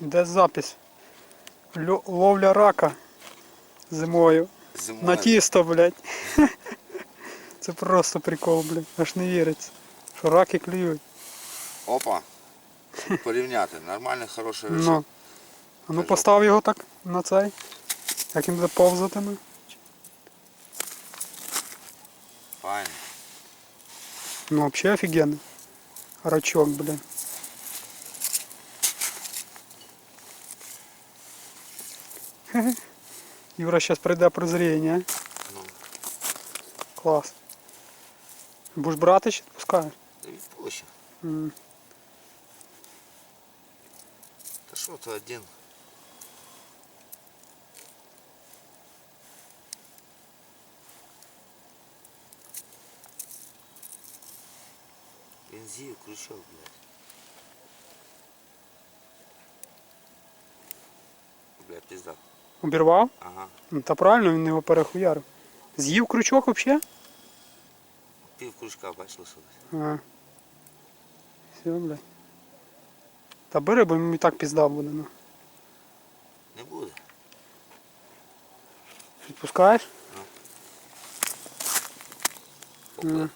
Іде запись. Ловля рака зимою. Зимою. На тісто, блядь. Це просто прикол, блядь. Аж не віриться. Що раки клюють. Опа. Порівняти. Нормальний, хороший Ну. А ну постав його так на цей. Як він буде повзатиме. Файно. Ну взагалі офігенно. Рачок, блядь. Юра зараз прийде прозріння. Ну. Клас. Будеш брати чи відпускаєш? Та відпущу. М. Та що то один? Бензин, крючок, блядь. Блядь, пизда. Обірвав? Ага. Ну, Та правильно, він його перехуярив. З'їв крючок взагалі? Пів крючка, бачиш, лишилось. А. Все, блядь. Та бери, бо йому і так пізда буде. Ну. Не буде. Відпускаєш? Опа. Мгм.